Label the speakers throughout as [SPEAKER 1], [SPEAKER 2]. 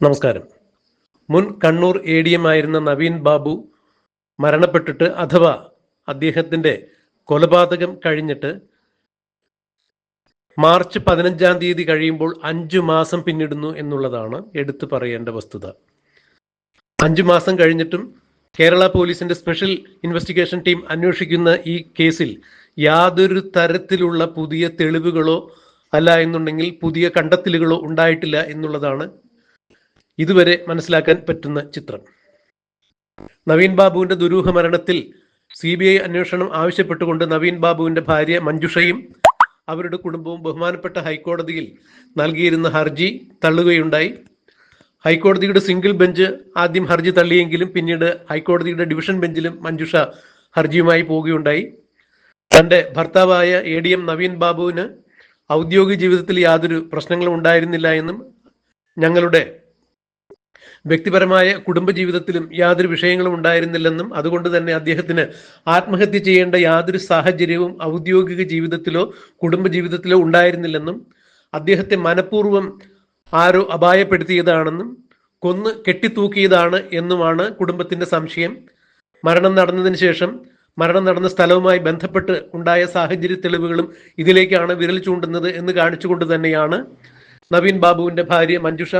[SPEAKER 1] നമസ്കാരം. മുൻ Kannur A D M ആയിരുന്ന നവീൻ ബാബു മരണപ്പെട്ടിട്ട് അഥവാ അദ്ദേഹത്തിന്റെ കൊലപാതകം കഴിഞ്ഞിട്ട് മാർച്ച് പതിനഞ്ചാം തീയതി കഴിയുമ്പോൾ അഞ്ചു മാസം പിന്നിടുന്നു എന്നുള്ളതാണ് എടുത്തു പറയേണ്ട വസ്തുത. അഞ്ചു മാസം കഴിഞ്ഞിട്ടും കേരള പോലീസിന്റെ സ്പെഷ്യൽ ഇൻവെസ്റ്റിഗേഷൻ ടീം അന്വേഷിക്കുന്ന ഈ കേസിൽ യാതൊരു തരത്തിലുള്ള പുതിയ തെളിവുകളോ അല്ല എന്നുണ്ടെങ്കിൽ പുതിയ കണ്ടെത്തലുകളോ ഉണ്ടായിട്ടില്ല എന്നുള്ളതാണ് ഇതുവരെ മനസ്സിലാക്കാൻ പറ്റുന്ന ചിത്രം. നവീൻ ബാബുവിന്റെ ദുരൂഹ മരണത്തിൽ സി ബി ഐ അന്വേഷണം ആവശ്യപ്പെട്ടുകൊണ്ട് നവീൻ ബാബുവിന്റെ ഭാര്യ മഞ്ജുഷയും അവരുടെ കുടുംബവും ബഹുമാനപ്പെട്ട ഹൈക്കോടതിയിൽ നൽകിയിരുന്ന ഹർജി തള്ളുകയുണ്ടായി. ഹൈക്കോടതിയുടെ സിംഗിൾ ബെഞ്ച് ആദ്യം ഹർജി തള്ളിയെങ്കിലും പിന്നീട് ഹൈക്കോടതിയുടെ ഡിവിഷൻ ബെഞ്ചിലും മഞ്ജുഷ ഹർജിയുമായി പോവുകയുണ്ടായി. തന്റെ ഭർത്താവായ എ ഡി എം നവീൻ ബാബുവിന് ഔദ്യോഗിക ജീവിതത്തിൽ യാതൊരു പ്രശ്നങ്ങളും ഉണ്ടായിരുന്നില്ല എന്നും ഞങ്ങളുടെ വ്യക്തിപരമായ കുടുംബജീവിതത്തിലും യാതൊരു വിഷയങ്ങളും ഉണ്ടായിരുന്നില്ലെന്നും അതുകൊണ്ട് തന്നെ അദ്ദേഹത്തിന് ആത്മഹത്യ ചെയ്യേണ്ട യാതൊരു സാഹചര്യവും ഔദ്യോഗിക ജീവിതത്തിലോ കുടുംബജീവിതത്തിലോ ഉണ്ടായിരുന്നില്ലെന്നും അദ്ദേഹത്തെ മനഃപൂർവം ആരോ അപായപ്പെടുത്തിയതാണെന്നും കൊന്ന് കെട്ടിത്തൂക്കിയതാണ് എന്നുമാണ് കുടുംബത്തിന്റെ സംശയം. മരണം നടന്നതിന് ശേഷം മരണം നടന്ന സ്ഥലവുമായി ബന്ധപ്പെട്ട് ഉണ്ടായ സാഹചര്യ തെളിവുകളും ഇതിലേക്കാണ് വിരൽ ചൂണ്ടുന്നത് എന്ന് കാണിച്ചുകൊണ്ട് തന്നെയാണ് നവീൻ ബാബുവിന്റെ ഭാര്യ മഞ്ജുഷ.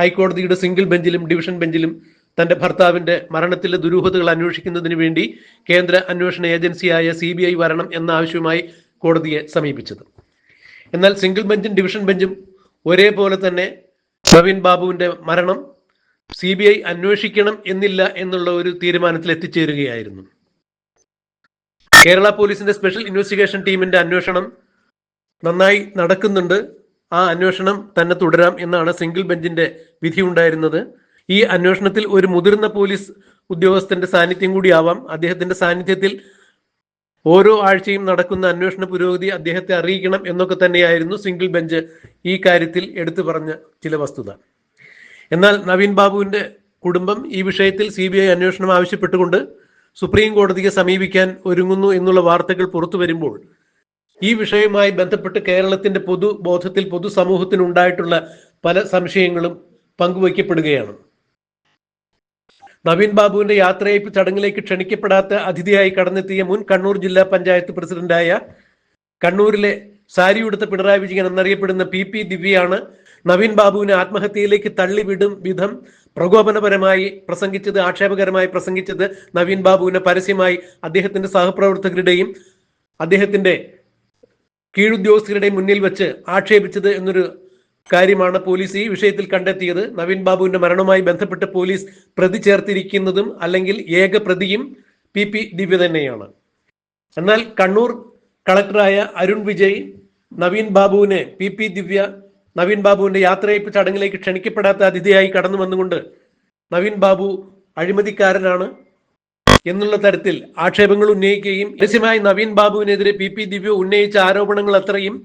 [SPEAKER 1] ഹൈക്കോടതിയുടെ സിംഗിൾ ബെഞ്ചിലും ഡിവിഷൻ ബെഞ്ചിലും തന്റെ ഭർത്താവിന്റെ മരണത്തിലെ ദുരൂഹതകൾ അന്വേഷിക്കുന്നതിന് വേണ്ടി കേന്ദ്ര അന്വേഷണ ഏജൻസിയായ സി ബി ഐ വരണം എന്ന ആവശ്യവുമായി കോടതിയെ സമീപിച്ചത്. എന്നാൽ സിംഗിൾ ബെഞ്ചും ഡിവിഷൻ ബെഞ്ചും ഒരേപോലെ തന്നെ നവീൻ ബാബുവിന്റെ മരണം സി ബി ഐ അന്വേഷിക്കണം എന്നില്ല എന്നുള്ള ഒരു തീരുമാനത്തിൽ എത്തിച്ചേരുകയായിരുന്നു. കേരള പോലീസിന്റെ സ്പെഷ്യൽ ഇൻവെസ്റ്റിഗേഷൻ ടീമിന്റെ അന്വേഷണം നന്നായി നടക്കുന്നുണ്ട്. ആ അന്വേഷണം തന്നെ തുടരാം എന്നാണ് സിംഗിൾ ബെഞ്ചിന്റെ വിധി ഉണ്ടായിരുന്നത്. ഈ അന്വേഷണത്തിൽ ഒരു മുതിർന്ന പോലീസ് ഉദ്യോഗസ്ഥന്റെ സാന്നിധ്യം കൂടിയാവാം അദ്ദേഹത്തിന്റെ സാന്നിധ്യത്തിൽ ഓരോ ആഴ്ചയും നടക്കുന്ന അന്വേഷണ പുരോഗതി അദ്ദേഹത്തെ അറിയിക്കണം എന്നൊക്കെ തന്നെയായിരുന്നു സിംഗിൾ ബെഞ്ച് ഈ കാര്യത്തിൽ എടുത്തു പറഞ്ഞ ചില വസ്തുത. എന്നാൽ നവീൻ ബാബുവിന്റെ കുടുംബം ഈ വിഷയത്തിൽ സി ബി ഐ അന്വേഷണം ആവശ്യപ്പെട്ടുകൊണ്ട് സുപ്രീം കോടതിയെ സമീപിക്കാൻ ഒരുങ്ങുന്നു എന്നുള്ള വാർത്തകൾ പുറത്തു വരുമ്പോൾ ഈ വിഷയവുമായി ബന്ധപ്പെട്ട് കേരളത്തിന്റെ പൊതുബോധത്തിൽ പൊതുസമൂഹത്തിന് ഉണ്ടായിട്ടുള്ള പല സംശയങ്ങളും പങ്കുവയ്ക്കപ്പെടുകയാണ്. നവീൻ ബാബുവിന്റെ യാത്രയയപ്പ് ചടങ്ങിലേക്ക് ക്ഷണിക്കപ്പെടാത്ത അതിഥിയായി കടന്നെത്തിയ മുൻ കണ്ണൂർ ജില്ലാ പഞ്ചായത്ത് പ്രസിഡന്റായ കണ്ണൂരിലെ സാരി ഉടുത്ത പിണറായി വിജയൻ എന്നറിയപ്പെടുന്ന പി പി ദിവ്യയാണ് നവീൻ ബാബുവിനെ ആത്മഹത്യയിലേക്ക് തള്ളിവിടും വിധം പ്രകോപനപരമായി പ്രസംഗിച്ചത് ആക്ഷേപകരമായി പ്രസംഗിച്ചത് നവീൻ ബാബുവിനെ പരസ്യമായി അദ്ദേഹത്തിന്റെ സഹപ്രവർത്തകരുടെയും അദ്ദേഹത്തിന്റെ കീഴുദ്യോഗസ്ഥരുടെയും മുന്നിൽ വെച്ച് ആക്ഷേപിച്ചത് എന്നൊരു കാര്യമാണ് പോലീസ് ഈ വിഷയത്തിൽ കണ്ടെത്തിയത്. നവീൻ ബാബുവിന്റെ മരണവുമായി ബന്ധപ്പെട്ട് പോലീസ് പ്രതി ചേർത്തിരിക്കുന്നതും അല്ലെങ്കിൽ ഏക പ്രതിയും പി പി ദിവ്യ തന്നെയാണ്. എന്നാൽ കണ്ണൂർ കളക്ടറായ അരുൺ വിജയ് നവീൻ ബാബുവിനെ പി പി ദിവ്യ നവീൻ ബാബുവിന്റെ യാത്രയപ്പ് ചടങ്ങിലേക്ക് ക്ഷണിക്കപ്പെടാത്ത അതിഥിയായി കടന്നു വന്നുകൊണ്ട് നവീൻ ബാബു അഴിമതിക്കാരനാണ്. എന്നുള്ള തരത്തിൽ ആക്ഷേപങ്ങൾ ഉന്നയിക്കുകയും രഹസ്യമായി നവീൻ ബാബുവിനെതിരെ പി പി ദിവ്യ ഉന്നയിച്ച ആരോപണങ്ങൾ അത്രയും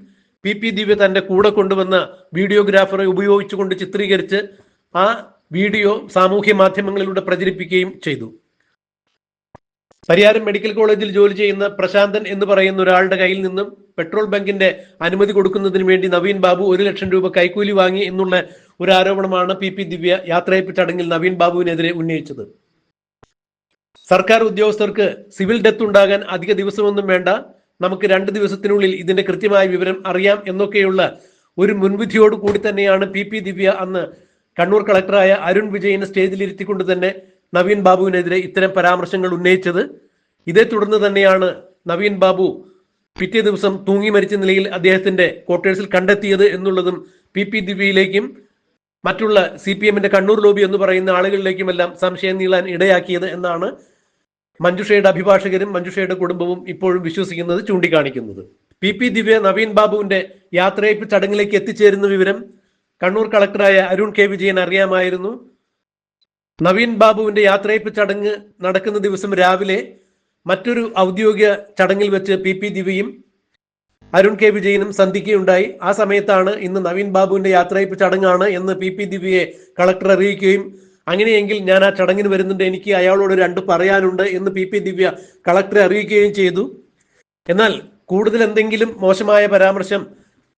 [SPEAKER 1] പി പി ദിവ്യ തന്റെ കൂടെ കൊണ്ടുവന്ന വീഡിയോഗ്രാഫറെ ഉപയോഗിച്ചുകൊണ്ട് ചിത്രീകരിച്ച് ആ വീഡിയോ സാമൂഹ്യ മാധ്യമങ്ങളിലൂടെ പ്രചരിപ്പിക്കുകയും ചെയ്തു. പരിയാരം മെഡിക്കൽ കോളേജിൽ ജോലി ചെയ്യുന്ന പ്രശാന്തൻ എന്ന് പറയുന്ന ഒരാളുടെ കയ്യിൽ നിന്നും പെട്രോൾ ബങ്കിന്റെ അനുമതി കൊടുക്കുന്നതിന് വേണ്ടി നവീൻ ബാബു ഒരു ലക്ഷം രൂപ കൈക്കൂലി വാങ്ങി എന്നുള്ള ഒരു ആരോപണമാണ് പി പി ദിവ്യ യാത്രയപ്പ് ചടങ്ങിൽ നവീൻ ബാബുവിനെതിരെ ഉന്നയിച്ചത്. സർക്കാർ ഉദ്യോഗസ്ഥർക്ക് സിവിൽ ഡെത്ത് ഉണ്ടാകാൻ അധിക ദിവസമൊന്നും വേണ്ട. നമുക്ക് രണ്ട് ദിവസത്തിനുള്ളിൽ ഇതിന്റെ കൃത്യമായ വിവരം അറിയാം എന്നൊക്കെയുള്ള ഒരു മുൻവിധിയോട് കൂടി തന്നെയാണ് പി പി ദിവ്യ അന്ന് കണ്ണൂർ കളക്ടറായ അരുൺ വിജയനെ സ്റ്റേജിലിരുത്തിക്കൊണ്ട് തന്നെ നവീൻ ബാബുവിനെതിരെ ഇത്തരം പരാമർശങ്ങൾ ഉന്നയിച്ചത്. ഇതേ തുടർന്ന് തന്നെയാണ് നവീൻ ബാബു പിറ്റേ ദിവസം തൂങ്ങി മരിച്ച നിലയിൽ അദ്ദേഹത്തിന്റെ ക്വാർട്ടേഴ്സിൽ കണ്ടെത്തിയത് എന്നുള്ളതും പി പി ദിവ്യയിലേക്കും മറ്റുള്ള സി പി എമ്മിന്റെ കണ്ണൂർ ലോബി എന്ന് പറയുന്ന ആളുകളിലേക്കുമെല്ലാം സംശയം നീളാൻ ഇടയാക്കിയത് എന്നാണ് മഞ്ജുഷയുടെ അഭിഭാഷകരും മഞ്ജുഷയുടെ കുടുംബവും ഇപ്പോഴും വിശ്വസിക്കുന്നത് ചൂണ്ടിക്കാണിക്കുന്നത്. പി പി ദിവ്യ നവീൻ ബാബുവിന്റെ യാത്രയപ്പ് ചടങ്ങിലേക്ക് എത്തിച്ചേരുന്ന വിവരം കണ്ണൂർ കളക്ടറായ അരുൺ കെ. വിജയൻ അറിയാമായിരുന്നു. നവീൻ ബാബുവിന്റെ യാത്രയപ്പ് ചടങ്ങ് നടക്കുന്ന ദിവസം രാവിലെ മറ്റൊരു ഔദ്യോഗിക ചടങ്ങിൽ വെച്ച് പി പി ദിവ്യയും അരുൺ കെ. വിജയനും സന്ധിക്കുകയുണ്ടായി. ആ സമയത്താണ് ഇന്ന് നവീൻ ബാബുവിന്റെ യാത്രയപ്പ് ചടങ്ങാണ് എന്ന് പി പി ദിവ്യയെ കളക്ടർ അറിയിക്കുകയും അങ്ങനെയെങ്കിൽ ഞാൻ ആ ചടങ്ങിന് വരുന്നുണ്ട്. എനിക്ക് അയാളോട് രണ്ട് പറയാനുണ്ട് എന്ന് പി പി ദിവ്യ കളക്ടറെ അറിയിക്കുകയും ചെയ്തു. എന്നാൽ കൂടുതൽ എന്തെങ്കിലും മോശമായ പരാമർശം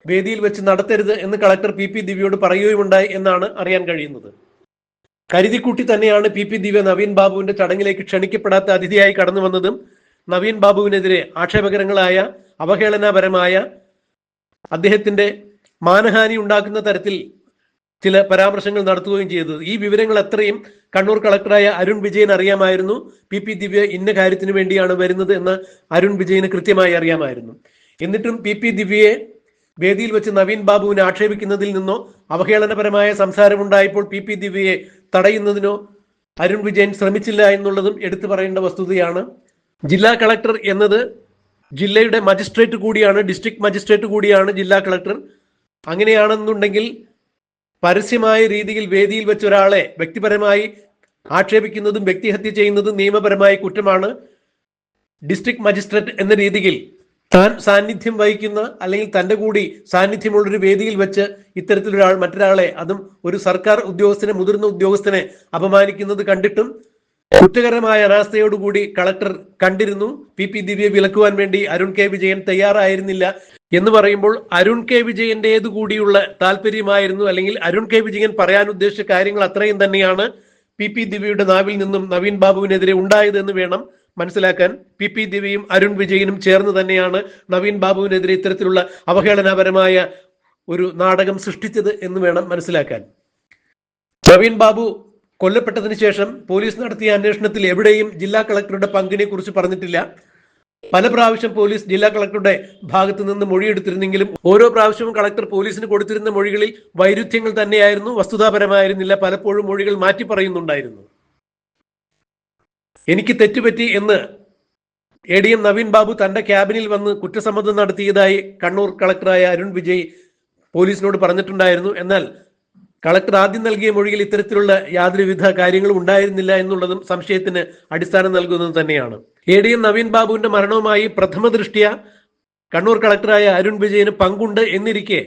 [SPEAKER 1] വേദിയിൽ വെച്ച് നടത്തരുത് എന്ന് കളക്ടർ പി പി ദിവ്യയോട് പറയുകയുമുണ്ടായി എന്നാണ് അറിയാൻ കഴിയുന്നത്. കരുതിക്കൂട്ടി തന്നെയാണ് പി പി ദിവ്യ നവീൻ ബാബുവിന്റെ ചടങ്ങിലേക്ക് ക്ഷണിക്കപ്പെടാത്ത അതിഥിയായി കടന്നു വന്നതും. നവീൻ ബാബുവിനെതിരെ ആക്ഷേപകരങ്ങളായ അവഹേളനപരമായ അദ്ദേഹത്തിന്റെ മാനഹാനി ഉണ്ടാക്കുന്ന തരത്തിൽ ചില പരാമർശങ്ങൾ നടത്തുകയും ചെയ്തത് ഈ വിവരങ്ങൾ അത്രയും കണ്ണൂർ കളക്ടറായ അരുൺ വിജയൻ അറിയാമായിരുന്നു. പി പി ദിവ്യ ഇന്ന കാര്യത്തിന് വേണ്ടിയാണ് വരുന്നത് എന്ന് അരുൺ വിജയന് കൃത്യമായി അറിയാമായിരുന്നു. എന്നിട്ടും പി പി ദിവ്യയെ വേദിയിൽ വെച്ച് നവീൻ ബാബുവിനെ ആക്ഷേപിക്കുന്നതിൽ നിന്നോ അവഹേളനപരമായ സംസാരമുണ്ടായപ്പോൾ പി പി ദിവ്യയെ തടയുന്നതിനോ അരുൺ വിജയൻ ശ്രമിച്ചില്ല എന്നുള്ളതും എടുത്തു പറയേണ്ട വസ്തുതയാണ്. ജില്ലാ കളക്ടർ എന്നത് ജില്ലയുടെ മജിസ്ട്രേറ്റ് കൂടിയാണ് ഡിസ്ട്രിക്ട് മജിസ്ട്രേറ്റ് കൂടിയാണ് ജില്ലാ കളക്ടർ. അങ്ങനെയാണെന്നുണ്ടെങ്കിൽ പരസ്യമായ രീതിയിൽ വേദിയിൽ വെച്ച് ഒരാളെ വ്യക്തിപരമായി ആക്ഷേപിക്കുന്നതും വ്യക്തിഹത്യ ചെയ്യുന്നതും നിയമപരമായ കുറ്റമാണ് ഡിസ്ട്രിക്ട് മജിസ്ട്രേറ്റ് എന്ന രീതിയിൽ താൻ സാന്നിധ്യം വഹിക്കുന്ന അല്ലെങ്കിൽ തന്റെ കൂടി സാന്നിധ്യമുള്ളൊരു വേദിയിൽ വെച്ച് ഇത്തരത്തിലൊരാൾ മറ്റൊരാളെ അതും ഒരു സർക്കാർ ഉദ്യോഗസ്ഥനെ മുതിർന്ന ഉദ്യോഗസ്ഥനെ അപമാനിക്കുന്നത് കണ്ടിട്ടും കുറ്റകരമായ അനാസ്ഥയോടുകൂടി കളക്ടർ കണ്ടിരുന്നു. പി. പി. ദിവ്യ വിലക്കുവാൻ വേണ്ടി അരുൺ കെ. വിജയൻ തയ്യാറായിരുന്നില്ല. എന്ന് പറയുമ്പോൾ അരുൺ കെ വിജയന്റേത് കൂടിയുള്ള താല്പര്യമായിരുന്നു. അല്ലെങ്കിൽ അരുൺ കെ വിജയൻ പറയാൻ ഉദ്ദേശിച്ച കാര്യങ്ങൾ അത്രയും തന്നെയാണ് പി പി ദിവ്യയുടെ നാവിൽ നിന്നും നവീൻ ബാബുവിനെതിരെ ഉണ്ടായതെന്ന് വേണം മനസ്സിലാക്കാൻ. പി പി ദിവ്യയും അരുൺ വിജയനും ചേർന്ന് തന്നെയാണ് നവീൻ ബാബുവിനെതിരെ ഇത്തരത്തിലുള്ള അവഹേളനപരമായ ഒരു നാടകം സൃഷ്ടിച്ചത് എന്ന് വേണം മനസ്സിലാക്കാൻ. നവീൻ ബാബു കൊല്ലപ്പെട്ടതിന് ശേഷം പോലീസ് നടത്തിയ അന്വേഷണത്തിൽ എവിടെയും ജില്ലാ കളക്ടറുടെ പങ്കിനെ കുറിച്ച് പറഞ്ഞിട്ടില്ല. പല പ്രാവശ്യം പോലീസ് ജില്ലാ കളക്ടറുടെ ഭാഗത്തു നിന്ന് മൊഴിയെടുത്തിരുന്നെങ്കിലും ഓരോ പ്രാവശ്യവും കളക്ടർ പോലീസിന് കൊടുത്തിരുന്ന മൊഴികളിൽ വൈരുദ്ധ്യങ്ങൾ തന്നെയായിരുന്നു വസ്തുതാപരമായിരുന്നില്ല പലപ്പോഴും മൊഴികൾ മാറ്റി പറയുന്നുണ്ടായിരുന്നു. എനിക്ക് തെറ്റുപറ്റി എന്ന് A D M Naveen Babu തന്റെ ക്യാബിനിൽ വന്ന് കുറ്റസമ്മതം നടത്തിയതായി കണ്ണൂർ കളക്ടറായ അരുൺ വിജയ് പോലീസിനോട് പറഞ്ഞിട്ടുണ്ടായിരുന്നു. എന്നാൽ കളക്ടർ ആദ്യം നൽകിയ മൊഴിയിൽ ഇത്തരത്തിലുള്ള യാതൊരുവിധ കാര്യങ്ങളും ഉണ്ടായിരുന്നില്ല എന്നുള്ളതും സംശയത്തിന് അടിസ്ഥാനം നൽകുന്നത് തന്നെയാണ്. എ ഡി എം നവീൻ ബാബുവിന്റെ മരണവുമായി പ്രഥമ ദൃഷ്ടിയ കണ്ണൂർ കളക്ടറായ അരുൺ വിജയന് പങ്കുണ്ട് എന്നിരിക്കെ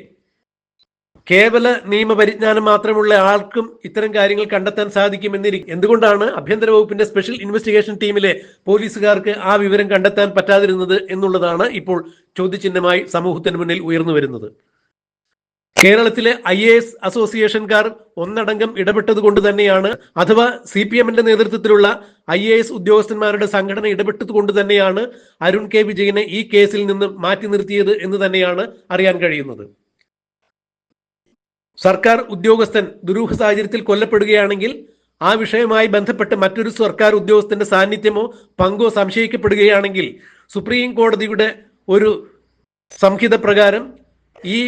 [SPEAKER 1] കേവല നിയമപരിജ്ഞാനം മാത്രമുള്ള ആൾക്കും ഇത്തരം കാര്യങ്ങൾ കണ്ടെത്താൻ സാധിക്കുമെന്നിരിക്കും എന്തുകൊണ്ടാണ് ആഭ്യന്തര വകുപ്പിന്റെ സ്പെഷ്യൽ ഇൻവെസ്റ്റിഗേഷൻ ടീമിലെ പോലീസുകാർക്ക് ആ വിവരം കണ്ടെത്താൻ പറ്റാതിരുന്നത് എന്നുള്ളതാണ് ഇപ്പോൾ ചോദ്യചിഹ്നമായി സമൂഹത്തിന് മുന്നിൽ ഉയർന്നു വരുന്നത്. കേരളത്തിലെ ഐ എ എസ് അസോസിയേഷൻകാർ ഒന്നടങ്കം ഇടപെട്ടത് കൊണ്ട് തന്നെയാണ് അഥവാ സി പി എമ്മിന്റെ നേതൃത്വത്തിലുള്ള ഐ എ എസ് ഉദ്യോഗസ്ഥന്മാരുടെ സംഘടന ഇടപെട്ടത് കൊണ്ട് തന്നെയാണ് അരുൺ കെ വിജയനെ ഈ കേസിൽ നിന്ന് മാറ്റി നിർത്തിയത് എന്ന് തന്നെയാണ് അറിയാൻ കഴിയുന്നത്. സർക്കാർ ഉദ്യോഗസ്ഥൻ ദുരൂഹ സാഹചര്യത്തിൽ കൊല്ലപ്പെടുകയാണെങ്കിൽ ആ വിഷയവുമായി ബന്ധപ്പെട്ട് മറ്റൊരു സർക്കാർ ഉദ്യോഗസ്ഥന്റെ സാന്നിധ്യമോ പങ്കോ സംശയിക്കപ്പെടുകയാണെങ്കിൽ സുപ്രീം കോടതിയുടെ ഒരു സംഹിത പ്രകാരം ഈ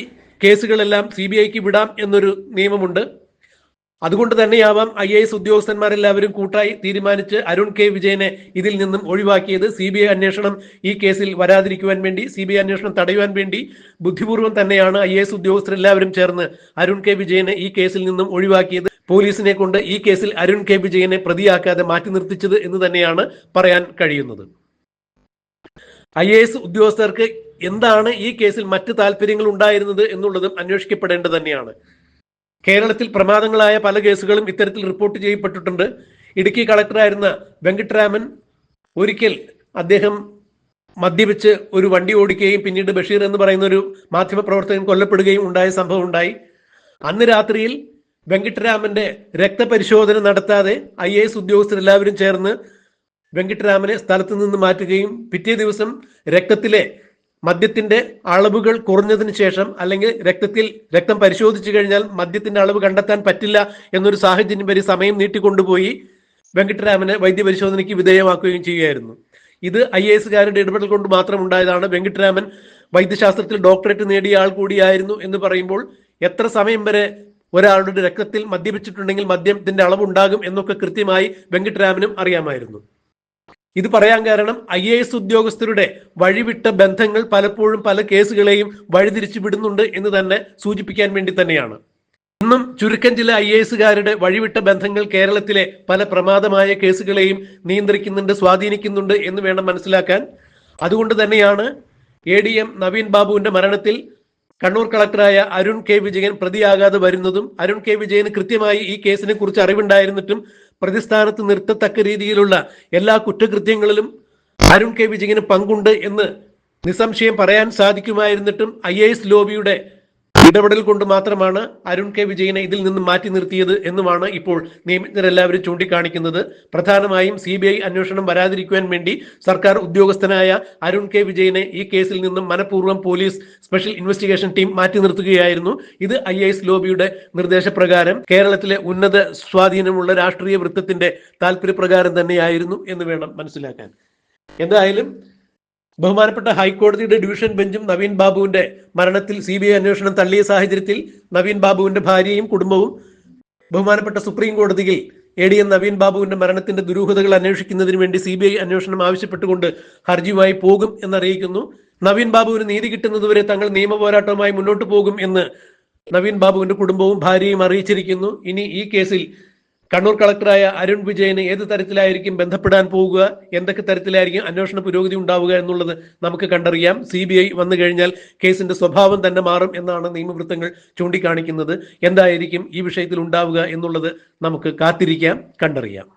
[SPEAKER 1] കേസുകളെല്ലാം സി ബി ഐക്ക് വിടാം എന്നൊരു നിയമമുണ്ട്. അതുകൊണ്ട് തന്നെയാവാം ഐ എ എസ് ഉദ്യോഗസ്ഥന്മാരെല്ലാവരും കൂട്ടായി തീരുമാനിച്ച് അരുൺ കെ വിജയനെ ഇതിൽ നിന്നും ഒഴിവാക്കിയത്. സി ബി ഐ അന്വേഷണം ഈ കേസിൽ വരാതിരിക്കുവാൻ വേണ്ടി സി ബി ഐ അന്വേഷണം തടയുവാൻ വേണ്ടി ബുദ്ധിപൂർവം തന്നെയാണ് ഐ എ എസ് ഉദ്യോഗസ്ഥരെല്ലാവരും ചേർന്ന് അരുൺ കെ വിജയനെ ഈ കേസിൽ നിന്നും ഒഴിവാക്കിയത്. പോലീസിനെ കൊണ്ട് ഈ കേസിൽ അരുൺ കെ വിജയനെ പ്രതിയാക്കാതെ മാറ്റി നിർത്തിച്ചത് എന്ന് തന്നെയാണ് പറയാൻ കഴിയുന്നത്. ഐ എ എസ് ഉദ്യോഗസ്ഥർക്ക് എന്താണ് ഈ കേസിൽ മറ്റ് താല്പര്യങ്ങൾ ഉണ്ടായിരുന്നത് എന്നുള്ളതും അന്വേഷിക്കപ്പെടേണ്ടത് തന്നെയാണ്. കേരളത്തിൽ പ്രമാദങ്ങളായ പല കേസുകളും ഇത്തരത്തിൽ റിപ്പോർട്ട് ചെയ്യപ്പെട്ടിട്ടുണ്ട്. ഇടുക്കി കളക്ടറായിരുന്ന വെങ്കിട്ടരാമൻ ഒരിക്കൽ അദ്ദേഹം മദ്യപിച്ച് ഒരു വണ്ടി ഓടിക്കുകയും പിന്നീട് ബഷീർ എന്ന് പറയുന്ന ഒരു മാധ്യമപ്രവർത്തകൻ കൊല്ലപ്പെടുകയും ഉണ്ടായ സംഭവം ഉണ്ടായി. അന്ന് രാത്രിയിൽ വെങ്കട്ടരാമന്റെ രക്തപരിശോധന നടത്താതെ ഐ എ എസ് ഉദ്യോഗസ്ഥരെല്ലാവരും ചേർന്ന് വെങ്കിട്ടരാമനെ സ്ഥലത്ത് നിന്ന് മാറ്റുകയും പിറ്റേ ദിവസം രക്തത്തിലെ മദ്യത്തിന്റെ അളവുകൾ കുറഞ്ഞതിന് ശേഷം അല്ലെങ്കിൽ രക്തത്തിൽ രക്തം പരിശോധിച്ചു കഴിഞ്ഞാൽ മദ്യത്തിന്റെ അളവ് കണ്ടെത്താൻ പറ്റില്ല എന്നൊരു സാഹചര്യം വരെ സമയം നീട്ടിക്കൊണ്ടുപോയി വെങ്കിട്ടരാമനെ വൈദ്യപരിശോധനയ്ക്ക് വിധേയമാക്കുകയും ചെയ്യുകയായിരുന്നു. ഇത് ഐ എ എസുകാരുടെ ഇടപെടൽ കൊണ്ട് മാത്രം ഉണ്ടായതാണ്. വെങ്കിട്ടരാമൻ വൈദ്യശാസ്ത്രത്തിൽ ഡോക്ടറേറ്റ് നേടിയ ആൾ കൂടിയായിരുന്നു എന്ന് പറയുമ്പോൾ എത്ര സമയം വരെ ഒരാളുടെ രക്തത്തിൽ മദ്യപിച്ചിട്ടുണ്ടെങ്കിൽ മദ്യത്തിന്റെ അളവ് ഉണ്ടാകും എന്നൊക്കെ കൃത്യമായി വെങ്കിട്ടരാമനും അറിയാമായിരുന്നു. ഇത് പറയാൻ കാരണം ഐ എ എസ് ഉദ്യോഗസ്ഥരുടെ വഴിവിട്ട ബന്ധങ്ങൾ പലപ്പോഴും പല കേസുകളെയും വഴിതിരിച്ചു വിടുന്നുണ്ട് എന്ന് തന്നെ സൂചിപ്പിക്കാൻ വേണ്ടി തന്നെയാണ്. ഇന്നും ചുരുക്കം ചില ഐ എ എസുകാരുടെ വഴിവിട്ട ബന്ധങ്ങൾ കേരളത്തിലെ പല പ്രമാദമായ കേസുകളെയും നിയന്ത്രിക്കുന്നുണ്ട് സ്വാധീനിക്കുന്നുണ്ട് എന്ന് വേണം മനസ്സിലാക്കാൻ. അതുകൊണ്ട് തന്നെയാണ് എ ഡി എം നവീൻ ബാബുവിന്റെ മരണത്തിൽ കണ്ണൂർ കളക്ടറായ അരുൺ കെ വിജയൻ പ്രതിയാകാതെ വരുന്നതും അരുൺ കെ വിജയന് കൃത്യമായി ഈ കേസിനെ കുറിച്ച് അറിവുണ്ടായിരുന്നിട്ടും പ്രതിസ്ഥാനത്ത് നിർത്തത്തക്ക രീതിയിലുള്ള എല്ലാ കുറ്റകൃത്യങ്ങളിലും അരുൺ കെ വിജയന് പങ്കുണ്ട് എന്ന് നിസ്സംശയം പറയാൻ സാധിക്കുമായിരുന്നിട്ടും ഐ എസ് ലോബിയുടെ ഇടപെടൽ കൊണ്ട് മാത്രമാണ് അരുൺ കെ വിജയനെ ഇതിൽ നിന്ന് മാറ്റി നിർത്തിയത് എന്നുമാണ് ഇപ്പോൾ നിയമജ്ഞരെല്ലാവരും ചൂണ്ടിക്കാണിക്കുന്നത്. പ്രധാനമായും സി ബി ഐ അന്വേഷണം വരാതിരിക്കുവാൻ വേണ്ടി സർക്കാർ ഉദ്യോഗസ്ഥനായ അരുൺ കെ വിജയനെ ഈ കേസിൽ നിന്നും മനഃപൂർവം പോലീസ് സ്പെഷ്യൽ ഇൻവെസ്റ്റിഗേഷൻ ടീം മാറ്റി നിർത്തുകയായിരുന്നു. ഇത് ഐ എസ് ലോബിയുടെ നിർദ്ദേശപ്രകാരം കേരളത്തിലെ ഉന്നത സ്വാധീനമുള്ള രാഷ്ട്രീയ വൃത്തത്തിന്റെ താല്പര്യപ്രകാരം തന്നെയായിരുന്നു എന്ന് വേണം മനസ്സിലാക്കാൻ. എന്തായാലും ബഹുമാനപ്പെട്ട ഹൈക്കോടതിയുടെ ഡിവിഷൻ ബെഞ്ചും നവീൻ ബാബുവിന്റെ മരണത്തിൽ സി ബി ഐ അന്വേഷണം തള്ളിയ സാഹചര്യത്തിൽ നവീൻ ബാബുവിന്റെ ഭാര്യയും കുടുംബവും ബഹുമാനപ്പെട്ട സുപ്രീം കോടതിയിൽ എ ഡി എം നവീൻ ബാബുവിന്റെ മരണത്തിന്റെ ദുരൂഹതകൾ അന്വേഷിക്കുന്നതിന് വേണ്ടി സി ബി ഐ അന്വേഷണം ആവശ്യപ്പെട്ടുകൊണ്ട് ഹർജിയുമായി പോകും എന്നറിയിക്കുന്നു. നവീൻ ബാബുവിന് നീതി കിട്ടുന്നതുവരെ തങ്ങൾ നിയമ പോരാട്ടവുമായി മുന്നോട്ട് പോകും എന്ന് നവീൻ ബാബുവിന്റെ കുടുംബവും ഭാര്യയും അറിയിച്ചിരിക്കുന്നു. ഇനി ഈ കേസിൽ കണ്ണൂർ കളക്ടറായ അരുൺ വിജയന് ഏത് തരത്തിലായിരിക്കും ബന്ധപ്പെടാൻ പോവുക എന്തൊക്കെ തരത്തിലായിരിക്കും അന്വേഷണ പുരോഗതി ഉണ്ടാവുക എന്നുള്ളത് നമുക്ക് കണ്ടറിയാം. സി ബി ഐ വന്നു കഴിഞ്ഞാൽ കേസിന്റെ സ്വഭാവം തന്നെ മാറും എന്നാണ് നിയമവൃത്തങ്ങൾ ചൂണ്ടിക്കാണിക്കുന്നത്. എന്തായിരിക്കും ഈ വിഷയത്തിൽ ഉണ്ടാവുക എന്നുള്ളത് നമുക്ക് കാത്തിരിക്കാം കണ്ടറിയാം.